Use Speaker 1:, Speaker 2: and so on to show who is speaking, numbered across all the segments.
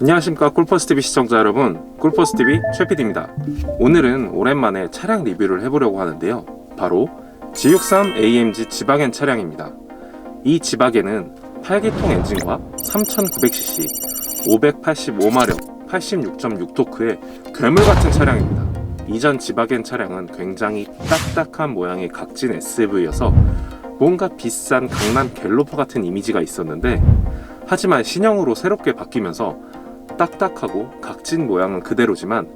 Speaker 1: 안녕하십니까 꿀퍼스TV 시청자 여러분. 꿀퍼스TV 최PD입니다. 오늘은 오랜만에 차량 리뷰를 해보려고 하는데요. 바로 G63 AMG 지바겐 차량입니다. 이 지바겐은 8기통 엔진과 3900cc 585마력 86.6토크의 괴물같은 차량입니다. 이전 지바겐 차량은 굉장히 딱딱한 모양의 각진 SUV여서 뭔가 비싼 강남 갤로퍼 같은 이미지가 있었는데 하지만 신형으로 새롭게 바뀌면서 딱딱하고 각진 모양은 그대로지만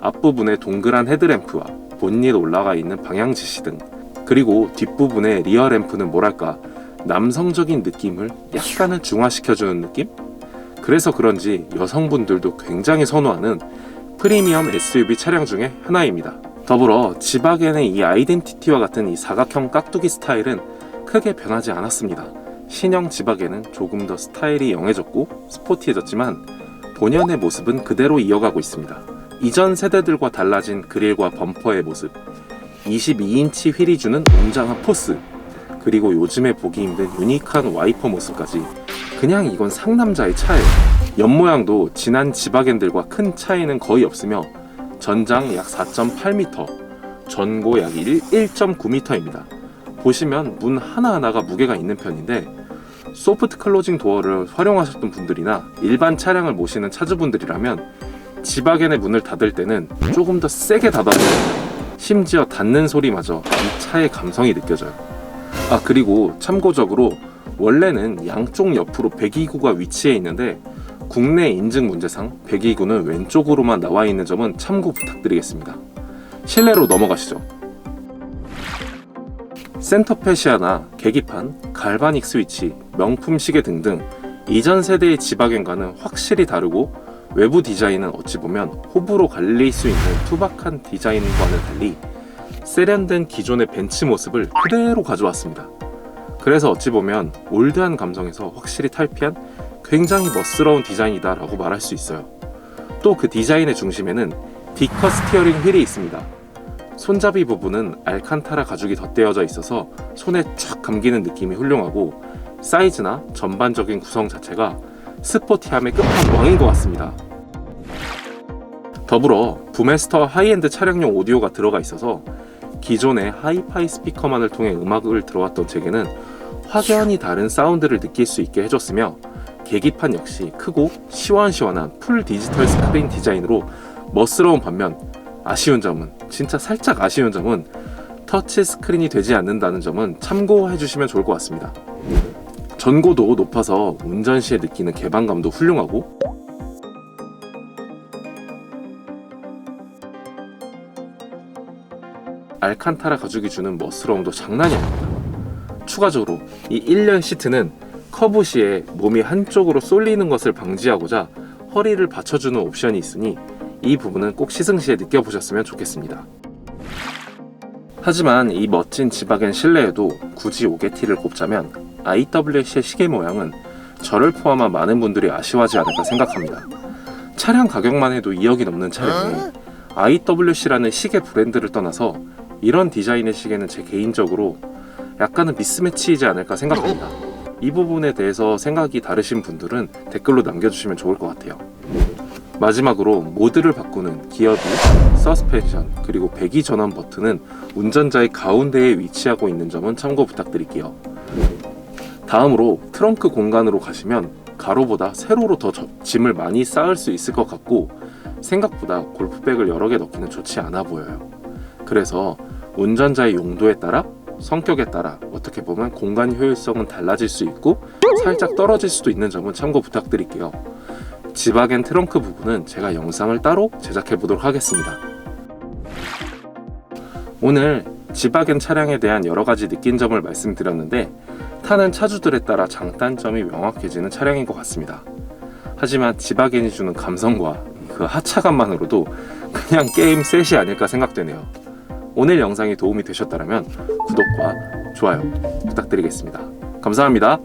Speaker 1: 앞부분에 동그란 헤드램프와 본닛 올라가 있는 방향 지시 등 그리고 뒷부분의 리어 램프는 뭐랄까 남성적인 느낌을 약간은 중화시켜주는 느낌? 그래서 그런지 여성분들도 굉장히 선호하는 프리미엄 SUV 차량 중에 하나입니다. 더불어 지바겐의 이 아이덴티티와 같은 이 사각형 깍두기 스타일은 크게 변하지 않았습니다. 신형 지바겐은 조금 더 스타일이 영해졌고 스포티해졌지만 본연의 모습은 그대로 이어가고 있습니다. 이전 세대들과 달라진 그릴과 범퍼의 모습, 22인치 휠이 주는 웅장한 포스, 그리고 요즘에 보기 힘든 유니크한 와이퍼 모습까지 그냥 이건 상남자의 차예요. 옆모양도 지난 지바겐들과 큰 차이는 거의 없으며 전장 약 4.8m, 전고 약 1, 1.9m입니다. 보시면 문 하나하나가 무게가 있는 편인데 소프트 클로징 도어를 활용하셨던 분들이나 일반 차량을 모시는 차주분들이라면 지바겐의 문을 닫을 때는 조금 더 세게 닫아줘요. 심지어 닫는 소리마저 이 차의 감성이 느껴져요. 아 그리고 참고적으로 원래는 양쪽 옆으로 배기구가 위치해 있는데 국내 인증 문제상 배기구는 왼쪽으로만 나와 있는 점은 참고 부탁드리겠습니다. 실내로 넘어가시죠. 센터페시아나 계기판, 갈바닉 스위치, 명품 시계 등등 이전 세대의 지바겐과는 확실히 다르고 외부 디자인은 어찌 보면 호불호 갈릴 수 있는 투박한 디자인과는 달리 세련된 기존의 벤츠 모습을 그대로 가져왔습니다. 그래서 어찌 보면 올드한 감성에서 확실히 탈피한 굉장히 멋스러운 디자인이다 라고 말할 수 있어요. 또 그 디자인의 중심에는 디커 스티어링 휠이 있습니다. 손잡이 부분은 알칸타라 가죽이 덧대어져 있어서 손에 쫙 감기는 느낌이 훌륭하고 사이즈나 전반적인 구성 자체가 스포티함의 끝판왕인 것 같습니다. 더불어 부메스터 하이엔드 차량용 오디오가 들어가 있어서 기존의 하이파이 스피커만을 통해 음악을 들어왔던 제게는 확연히 다른 사운드를 느낄 수 있게 해줬으며 계기판 역시 크고 시원시원한 풀 디지털 스크린 디자인으로 멋스러운 반면 아쉬운 점은 진짜 살짝 아쉬운 점은 터치 스크린이 되지 않는다는 점은 참고해 주시면 좋을 것 같습니다. 전고도 높아서 운전 시에 느끼는 개방감도 훌륭하고 알칸타라 가죽이 주는 멋스러움도 장난이 아닙니다. 추가적으로 이 1년 시트는 커브 시에 몸이 한쪽으로 쏠리는 것을 방지하고자 허리를 받쳐주는 옵션이 있으니 이 부분은 꼭 시승 시에 느껴보셨으면 좋겠습니다. 하지만 이 멋진 지바겐 실내에도 굳이 오게티를 꼽자면 IWC의 시계 모양은 저를 포함한 많은 분들이 아쉬워하지 않을까 생각합니다. 차량 가격만 해도 2억이 넘는 차량에 IWC라는 시계 브랜드를 떠나서 이런 디자인의 시계는 제 개인적으로 약간은 미스매치이지 않을까 생각합니다. 이 부분에 대해서 생각이 다르신 분들은 댓글로 남겨주시면 좋을 것 같아요. 마지막으로 모드를 바꾸는 기어비, 서스펜션, 그리고 배기 전원 버튼은 운전자의 가운데에 위치하고 있는 점은 참고 부탁드릴게요. 다음으로 트렁크 공간으로 가시면 가로보다 세로로 더 저- 짐을 많이 쌓을 수 있을 것 같고 생각보다 골프백을 여러 개 넣기는 좋지 않아 보여요. 그래서 운전자의 용도에 따라 성격에 따라 어떻게 보면 공간 효율성은 달라질 수 있고 살짝 떨어질 수도 있는 점은 참고 부탁드릴게요. 지바겐 트렁크 부분은 제가 영상을 따로 제작해 보도록 하겠습니다. 오늘 지바겐 차량에 대한 여러 가지 느낀 점을 말씀드렸는데 타는 차주들에 따라 장단점이 명확해지는 차량인 것 같습니다. 하지만 지바겐이 주는 감성과 그 하차감만으로도 그냥 게임 셋이 아닐까 생각되네요. 오늘 영상이 도움이 되셨다면 구독과 좋아요 부탁드리겠습니다. 감사합니다.